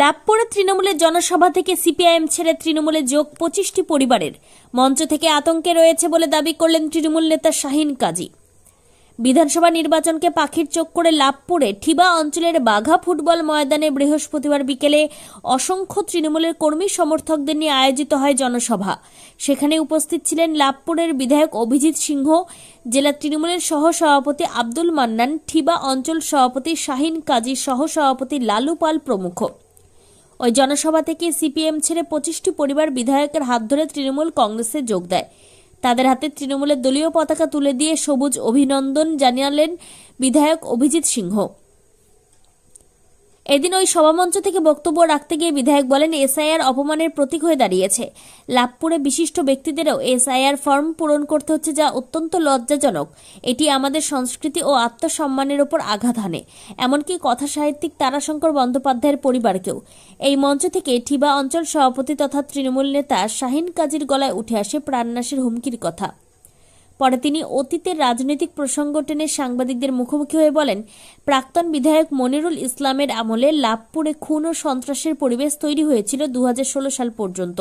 লাভপুরে তৃণমূলের জনসভা থেকে সিপিআইএম ছেড়ে তৃণমূলে যোগ পঁচিশটি পরিবারের মঞ্চ থেকে আতঙ্কে রয়েছে বলে দাবি করলেন তৃণমূল নেতা শাহিন কাজী। বিধানসভা নির্বাচনকে পাখির চোখ করে লাভপুরে ঠিবা অঞ্চলের বাঘা ফুটবল ময়দানে বৃহস্পতিবার বিকেলে অসংখ্য তৃণমূলের কর্মী সমর্থকদের নিয়ে আয়োজিত হয় জনসভা। সেখানে উপস্থিত ছিলেন লাভপুরের বিধায়ক অভিজিৎ সিংহ, জেলা তৃণমূলের সহ সভাপতি আব্দুল মান্নান, ঠিবা অঞ্চল সভাপতি শাহিন কাজী সহ সভাপতি লালু পাল প্রমুখ। ওই জনসভা থেকে সিপিএম ছেড়ে পঁচিশটি পরিবার বিধায়কের হাত ধরে তৃণমূল কংগ্রেসে যোগ দেয়। তাদের হাতে তৃণমূলের দলীয় পতাকা তুলে দিয়ে সবুজ অভিনন্দন জানালেন বিধায়ক অভিজিৎ সিংহ। এদিন ওই সভামঞ্চ থেকে বক্তব্য রাখতে গিয়ে বিধায়ক বলেন, এসআইআর অপমানের প্রতীক হয়ে দাঁড়িয়েছে। লাভপুরে বিশিষ্ট ব্যক্তিদেরও এসআইআর ফর্ম পূরণ করতে হচ্ছে যা অত্যন্ত লজ্জাজনক। এটি আমাদের সংস্কৃতি ও আত্মসম্মানের ওপর আঘাত হানে। এমনকি কথা সাহিত্যিক তারাশঙ্কর বন্দ্যোপাধ্যায়ের পরিবারকেও। এই মঞ্চ থেকে ঠিবা অঞ্চল সভাপতি তথা তৃণমূল নেতা শাহিন কাজীর গলায় উঠে আসে প্রাণনাশের হুমকির কথা। পরে তিনি অতীতের রাজনৈতিক প্রসঙ্গ টেনে সাংবাদিকদের মুখোমুখি হয়ে বলেন, প্রাক্তন বিধায়ক মনিরুল ইসলামের আমলে লাভপুরে খুন ও সন্ত্রাসের পরিবেশ তৈরি হয়েছিল দু হাজার ষোলো সাল পর্যন্ত।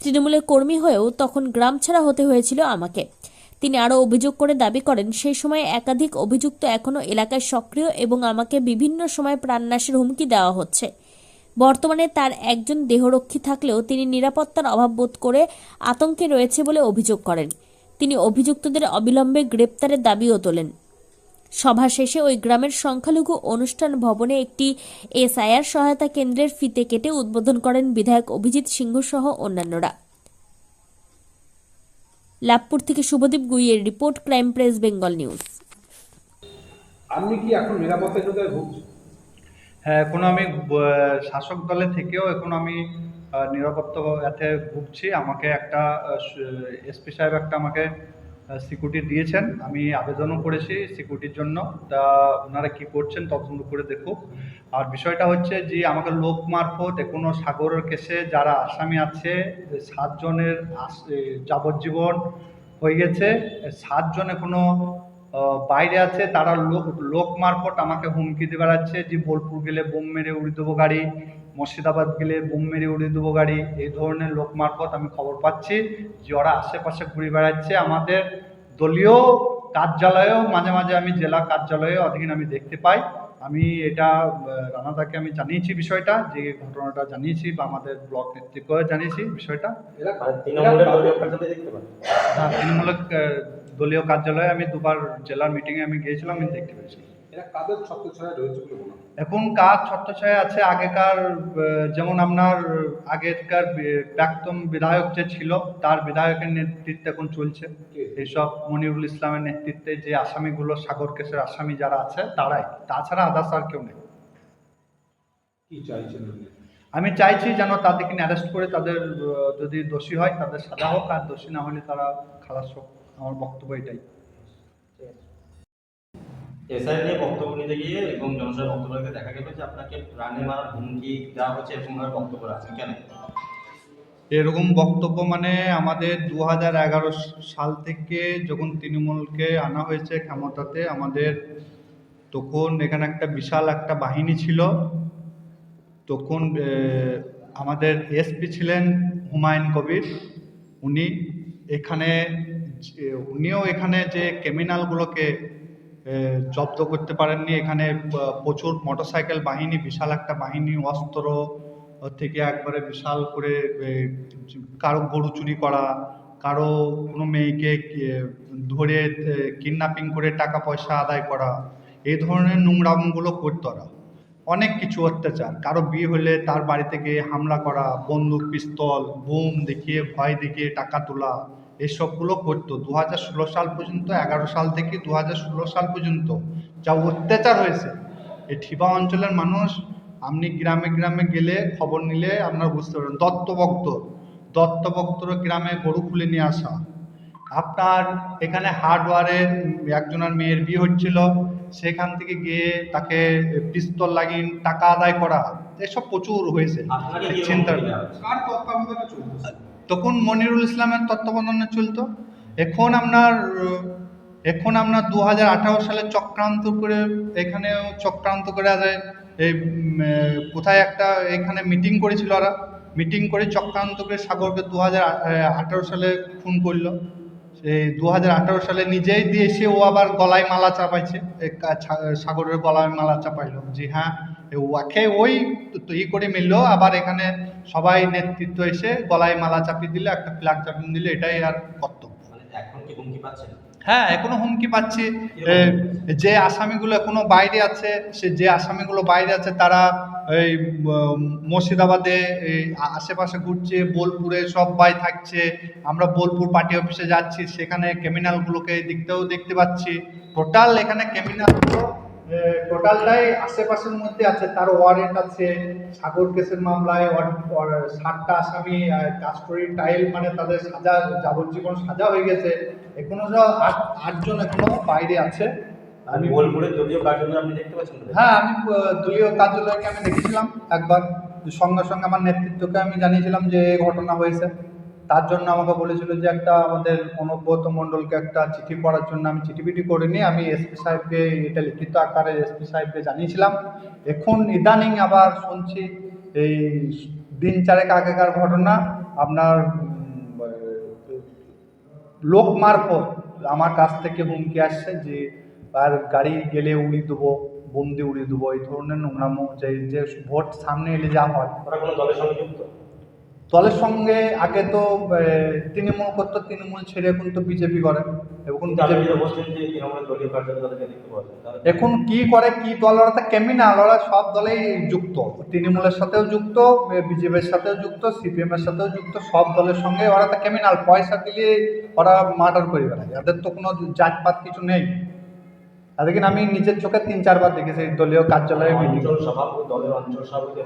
তৃণমূলের কর্মী হয়েও তখন গ্রাম ছাড়া হতে হয়েছিল আমাকে। তিনি আরও অভিযোগ করে দাবি করেন, সেই সময় একাধিক অভিযুক্ত এখনও এলাকায় সক্রিয় এবং আমাকে বিভিন্ন সময় প্রাণনাশের হুমকি দেওয়া হচ্ছে। বর্তমানে তার একজন দেহরক্ষী থাকলেও তিনি নিরাপত্তার অভাব বোধ করে আতঙ্কে রয়েছে বলে অভিযোগ করেন। তিনি অভিযুক্তদের অবিলম্বে গ্রেপ্তারের দাবিও তোলেন। সভা শেষে ওই গ্রামের সংখ্যালঘু অনুষ্ঠান ভবনে একটি এসআইআর সহায়তা কেন্দ্রের ফিতে কেটে উদ্বোধন করেন বিধায়ক অভিজিৎ সিংহ সহ অন্যান্যরা। লাভপুর থেকে Subhadip গুইয়ের report crime press Bengal news. আপনি কি এখন নিরাপত্তাহীনতায় ভুগছেন? হ্যাঁ এখন আমি শাসক দলে থেকেও এখন আমি নিরাপত্তা ভুগছি। আমাকে একটা এসপি সাহেব একটা আমাকে সিকিউরিটি দিয়েছেন। আমি আবেদনও করেছি সিকিউরিটির জন্য। তা ওনারা কি করছেন তদন্ত করে দেখুক। আর বিষয়টা হচ্ছে যে, আমাকে লোক মারফত এখনও সাগরের কেসে যারা আসামি আছে, সাতজনের যাবজ্জীবন হয়ে গেছে। সাতজন এখনও বাইরে আছে, তারা লোক লোক মারফত আমাকে হুমকি দিয়ে বেড়াচ্ছে। যে বোলপুর গেলে বোম মেরে উড়িয়ে দেবো গাড়ি, মুর্শিদাবাদ গেলে বোম মেরে উড়িয়ে দেবো গাড়ি, এই ধরনের লোক মারফত আমি খবর পাচ্ছি। যে ওরা আশেপাশে ঘুরে বেড়াচ্ছে। আমাদের দলীয় কার্যালয়েও মাঝে মাঝে আমি জেলা কার্যালয়ে অধীন আমি দেখতে পাই। আমি এটা রানাদাকে আমি জানিয়েছি বিষয়টা যে ঘটনাটা জানিয়েছি বা আমাদের ব্লক নেতৃত্বকে জানিয়েছি বিষয়টা। মানে পান হ্যাঁ তৃণমূলের দলীয় কার্যালয়ে আমি দুবার জেলার মিটিংয়ে আমি গিয়েছিলাম আমি দেখতে পেয়েছি। এখন কার ছত্রছায়া আছে? আগেকার যেমন আপনার আগেকার প্রাক্তন বিধায়ক যে ছিল তার বিধায়কের নেতৃত্বে এখন চলছে? এইসব মনিরুল ইসলামের নেতৃত্বে যে আসামিগুলো সাগর কেসের আসামি যারা আছে তারাই। তাছাড়া আদার্স আর কেউ নেই। আমি চাইছি যেন তাদেরকে অ্যারেস্ট করে তাদের যদি দোষী হয় তাদের সাজা হোক আর দোষী না হলে তারা খালাস হোক। আমার বক্তব্য এটাই। এসআই নিয়ে বক্তব্য নিতে গিয়ে এবং জনসভায় বক্তব্য দেখা গেল যে আপনাকে প্রাণে মারার হুমকি দেওয়া হচ্ছে এরকম ভাবে বক্তব্য রাখছেন কেন? এরকম বক্তব্য মানে আমাদের দু হাজার এগারো সাল থেকে যখন তৃণমূলকে আনা হয়েছে ক্ষমতাতে, আমাদের তখন এখানে একটা বিশাল একটা বাহিনী ছিল। তখন আমাদের এসপি ছিলেন হুমায়ুন কবির। উনি এখানে উনিও এখানে যে ক্রিমিনালগুলোকে জব্দ করতে পারেননি। এখানে প্রচুর মোটরসাইকেল বাহিনী, বিশাল একটা বাহিনী, অস্ত্র থেকে একবারে বিশাল করে কারও গরু চুরি করা, কারও কোনো মেয়েকে ধরে কিডন্যাপিং করে টাকা পয়সা আদায় করা, এই ধরনের নোংরামগুলো করতো ওরা। অনেক কিছু অত্যাচার। কারও বিয়ে হলে তার বাড়িতে গিয়ে হামলা করা, বন্দুক, পিস্তল, বোম দেখিয়ে, ভয় দেখিয়ে টাকা তোলা এসবগুলো করতো। দু হাজার ষোলো সাল পর্যন্ত এগারো সাল থেকে দু হাজার ষোলো সাল পর্যন্ত যা অত্যাচার হয়েছে। এই ঠিবা অঞ্চলের মানুষ আপনি গ্রামে গ্রামে গেলে খবর নিলে আপনারা বুঝতে পারবেন। দত্তভক্ত দত্তভক্তর গ্রামে গরু খুলে নিয়ে আসা। আপনার এখানে হার্ডওয়ারে একজনের মেয়ের বিয়ে হচ্ছিল সেখান থেকে গিয়ে তাকে পিস্তল লাগিয়ে টাকা আদায় করা। এসব প্রচুর হয়েছে। চিন্তার তখন মনিরুল ইসলামের তত্ত্বাবধানে চলতো? এখন আপনার এখন আপনার দু হাজার আঠারো সালে চক্রান্ত করে এখানেও চক্রান্ত করে আছে এই কোথায় একটা এখানে মিটিং করেছিল ওরা। মিটিং করে চক্রান্ত করে সাগরকে দু হাজার আঠারো সালে খুন করল। সেই দু হাজার আঠারো সালে নিজেই দিয়ে এসে ও আবার গলায় মালা চাপাইছে। সাগরের গলায় মালা চাপাইলো। যে হ্যাঁ ওয়াকে ওই ই করে মিললো। আবার এখানে সবাই নেতৃত্ব এসে গলায় মালা চাপিয়ে দিলে একটা ফ্ল্যাগ চাপিয়ে দিলে এটাই আর কর্তব্য। মানে হ্যাঁ এখনও হুমকি পাচ্ছি। যে আসামিগুলো এখনও বাইরে আছে সে যে আসামিগুলো বাইরে আছে তারা এই মুর্শিদাবাদে এই আশেপাশে ঘুরছে বোলপুরে সবাই থাকছে। আমরা বোলপুর পার্টি অফিসে যাচ্ছি সেখানে ক্রিমিনালগুলোকে দেখতেও দেখতে পাচ্ছি। টোটাল এখানে ক্রিমিনালগুলো টোটালটাই আশেপাশের মধ্যে আছে তার ওয়ারেন্ট আছে সাগর কেসের মামলায় ষাটটা আসামি কাস্টরি টাইল মানে তাদের সাজা যাবজ্জীবন সাজা হয়ে গেছে। এখনও সব আট আটজন এখনও বাইরে আছে। আমি বোলপুরের দলীয় কার্যালয় আপনি দেখতে পাচ্ছেন হ্যাঁ আমি দলীয় কার্যালয়কে আমি দেখেছিলাম একবার। সঙ্গে সঙ্গে আমার নেতৃত্বকে আমি জানিয়েছিলাম যে এই ঘটনা হয়েছে। তার জন্য আমাকে বলেছিল যে একটা আমাদের অনুব্রত মণ্ডলকে একটা চিঠি পড়ার জন্য আমি চিঠি পিঠি করিনি আমি এসপি সাহেবকে এটা লিখিত আকারে এসপি সাহেবকে জানিয়েছিলাম। এখন ইদানিং আবার শুনছি এই দিন চারেক আগেকার ঘটনা, আপনার লোক মারফত আমার কাছ থেকে হুমকি আসছে যে আর গাড়ি গেলে উড়িয়ে দেবো, বন্দি উড়িয়ে দেবো, এই ধরনের নোংরামো, যে ভোট সামনে এলে যা হয়। দলের সঙ্গে যুক্ত? দলের সঙ্গে আগে তো তৃণমূল করতো তৃণমূল ছেড়ে এখন তো বিজেপি করে। এখন এখন কি করে কি দল ওরা তো ক্রিমিনাল ওরা সব দলেই যুক্ত। তৃণমূলের সাথেও যুক্ত বিজেপির সাথেও যুক্ত সিপিএম এর সাথেও যুক্ত সব দলের সঙ্গে ওরা তো ক্রিমিনাল পয়সা দিলে ওরা মার্ডার করে বেড়ায়। এদের তো কোনো জাতপাত কিছু নেই। এদিকে আমি নিজের চোখে তিন চারবার দেখেছি দলীয় কার্যালয়ে মিটিং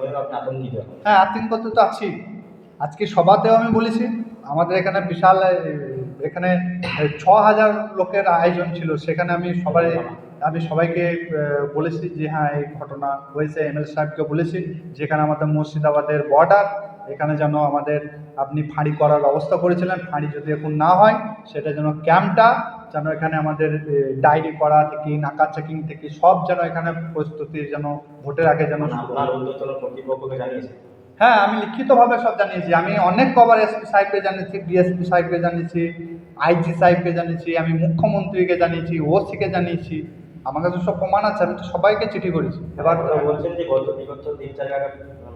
হয়ে আতঙ্কিত? হ্যাঁ আতঙ্ক তো আছি আজকে সভাতেও আমি বলেছি, আমাদের এখানে বিশাল এখানে ছ হাজার লোকের আয়োজন ছিল, সেখানে আমি সবাই, আমি সবাইকে বলেছি যে হ্যাঁ এই ঘটনা হয়েছে এমএল সাহেবকে বলেছি, যেখানে আমাদের মুর্শিদাবাদের বর্ডার এখানে যেন আমাদের আপনি ফাঁড়ি করার ব্যবস্থা করেছিলেন, ফাঁড়ি যদি এখন না হয়, সেটা যেন ক্যাম্পটা যেন এখানে আমাদের ডায়েরি করা থেকে, নাকা চেকিং থেকে সব যেন এখানে প্রস্তুতি যেন, ভোটের আগে যেন হয়। আমি লিখিতভাবে সব জানিয়েছি। আমি অনেক কবার এসপি সাহেবকে জানিয়েছি ডিএসপি সাহেবকে জানিয়েছি আইজি সাহেবকে জানিয়েছি আমি মুখ্যমন্ত্রীকে জানিয়েছি ওসিকে জানিয়েছি। আমার কাছে সব প্রমাণ আছে আমি তো সবাইকে চিঠি করেছি। এবার বলছেন যে গত বিগত তিন চার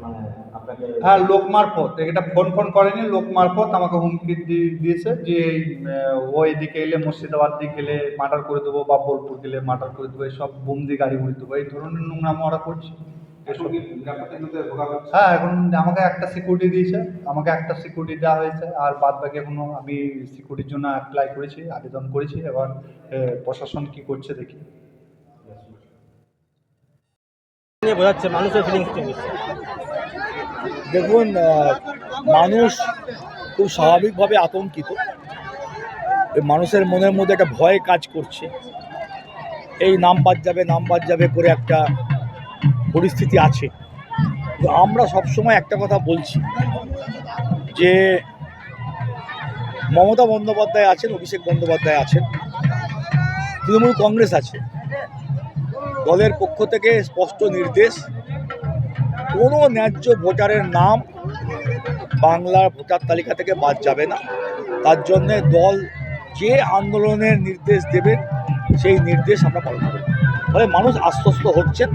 মানে আপনাকে হ্যাঁ লোক মারফত। এটা ফোন ফোন করেনি লোক মারফত আমাকে হুমকি দিয়েছে যে ও এদিকে এলে মুর্শিদাবাদ দিকে গেলে মার্ডার করে দেবো বা বোলপুর গেলে মার্ডার করে দেবো এইসব বুমদি গাড়ি উড়ে দেবো। এই ধরনের নোংরা ওরা করছে। হ্যাঁ এখন আমাকে একটা সিকিউরিটি দিয়েছে আমাকে একটা সিকিউরিটি দেওয়া হয়েছে আর বাদ বাকি এখনও আমি সিকিউরিটির জন্য অ্যাপ্লাই করেছি আবেদন করেছি এবার প্রশাসন কি করছে দেখি। বোঝাচ্ছে মানুষের ফিলিংস দেখুন মানুষ খুব স্বাভাবিকভাবে আতঙ্কিত। মানুষের মনের মধ্যে একটা ভয় কাজ করছে। এই নাম বাদ যাবে নাম বাদ যাবে করে একটা পরিস্থিতি আছে। আমরা সবসময় একটা কথা বলছি, যে মমতা বন্দ্যোপাধ্যায় আছেন, অভিষেক বন্দ্যোপাধ্যায় আছেন, তৃণমূল কংগ্রেস আছে। দলের পক্ষ থেকে স্পষ্ট নির্দেশ, কোনো ন্যায্য ভোটারের নাম বাংলার ভোটার তালিকা থেকে বাদ যাবে না। তার জন্যে দল যে আন্দোলনের নির্দেশ দেবেন, সেই নির্দেশ আমরা পালন করব। ফলে মানুষ আশ্বস্ত হচ্ছেন।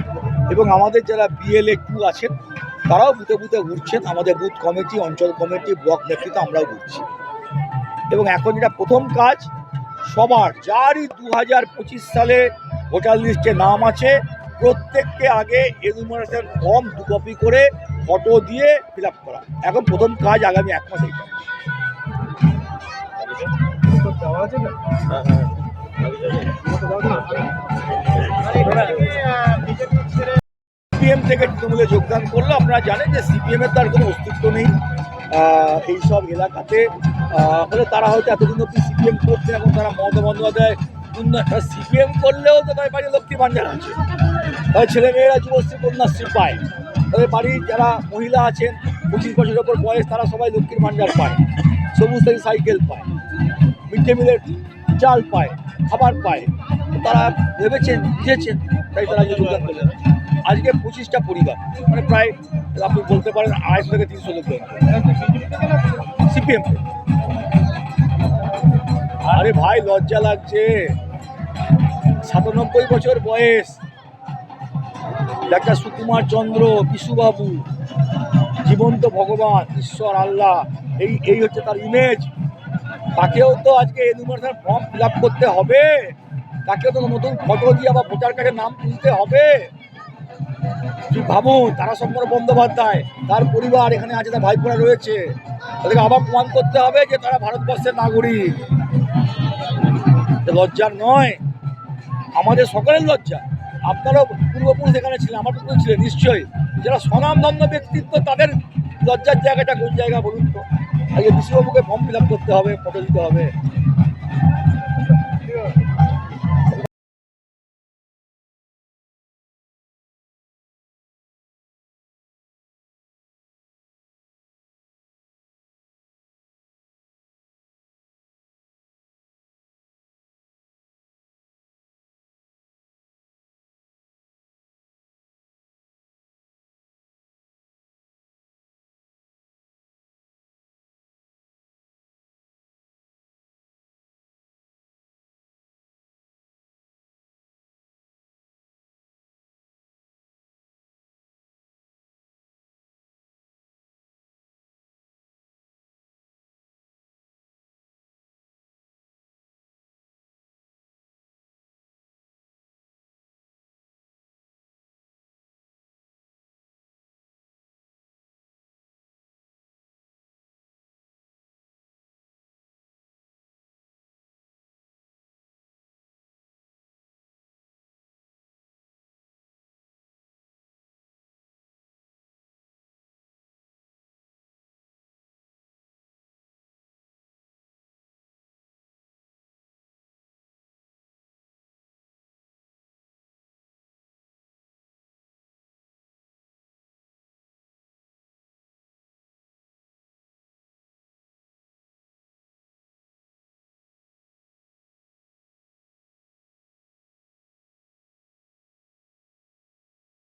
এবং আমাদের যারা বিএলএ টু আছেন তারাও বুথে বুথে ঘুরছেন। আমাদের বুথ কমিটি অঞ্চল কমিটি ব্লক নেতৃত্ব আমরাও ঘুরছি। এবং এখন যেটা প্রথম কাজ সবার যারই দু হাজার পঁচিশ সালে ভোটার লিস্টে নাম আছে প্রত্যেককে আগে এনুমারেশন ফর্ম দু কপি করে ফটো দিয়ে ফিল আপ করা। এখন প্রথম কাজ আগামী এক মাস এইটা সিপিএম থেকে তৃণমূলে যোগদান করল। আপনারা জানেন যে সিপিএম এর তার কোনো অস্তিত্ব নেই। এইসব এলাকাতে আহ, ফলে তারা হয়তো এতদিন অব্দি সিপিএম করছে এখন তারা মমতা বন্দ্যোপাধ্যায় সিপিএম করলেও তো তাদের বাড়ি লক্ষ্মী ভাণ্ডার আছে। তাদের ছেলেমেয়েরা যুবশ্রী কন্যাশ্রী পায়। তাদের বাড়ির যারা মহিলা আছেন পঁচিশ বছরের ওপর বয়স তারা সবাই লক্ষ্মীর ভাণ্ডার পায়। সবুজ থেকে সাইকেল পায়। মিড ডে মিলের চাল পায় খাবার পায়। তারা ভেবেছেন বুঝেছেন তাই তারা যোগদান করলেন। আজকে পঁচিশটা পরিবার মানে প্রায় আপনি বলতে পারেন আড়াইশো থেকে তিনশো লোক সিপিএম আরে ভাই, লজ্জা লাগছে। সাতানব্বই বছর বয়স। ডাক্তার সুকুমার চন্দ্র, বিশুবাবু, জীবন্ত ভগবান, ঈশ্বর আল্লাহ, এই এই হচ্ছে তার ইমেজ তাকেও তো আজকে এনুমারেশন ফর্ম ফিল করতে হবে। তাকেও তো নতুন ফটো দিয়ে আবার ভোটার কার্ডে নাম তুলতে হবে। ভাবুন তারাশঙ্কর বন্দ্যোপাধ্যায়, তার পরিবার এখানে আছে, তার ভাইপোরা রয়েছে। তাদেরকে আবার প্রমাণ করতে হবে যে তারা ভারতবর্ষের নাগরিক। লজ্জার নয়। আমাদের সকলের লজ্জা। আপনারাও পূর্বপুরুষ এখানে ছিলেন, আমার পূর্বপুরুষ ছিলেন, নিশ্চয়ই। যারা স্বনামধন্য ব্যক্তিত্ব, তাদের লজ্জার জায়গাটা কোন জায়গা বলুন তো? আজকে বিশ্ববাবুকে ফর্ম ফিল করতে হবে ফটো দিতে হবে।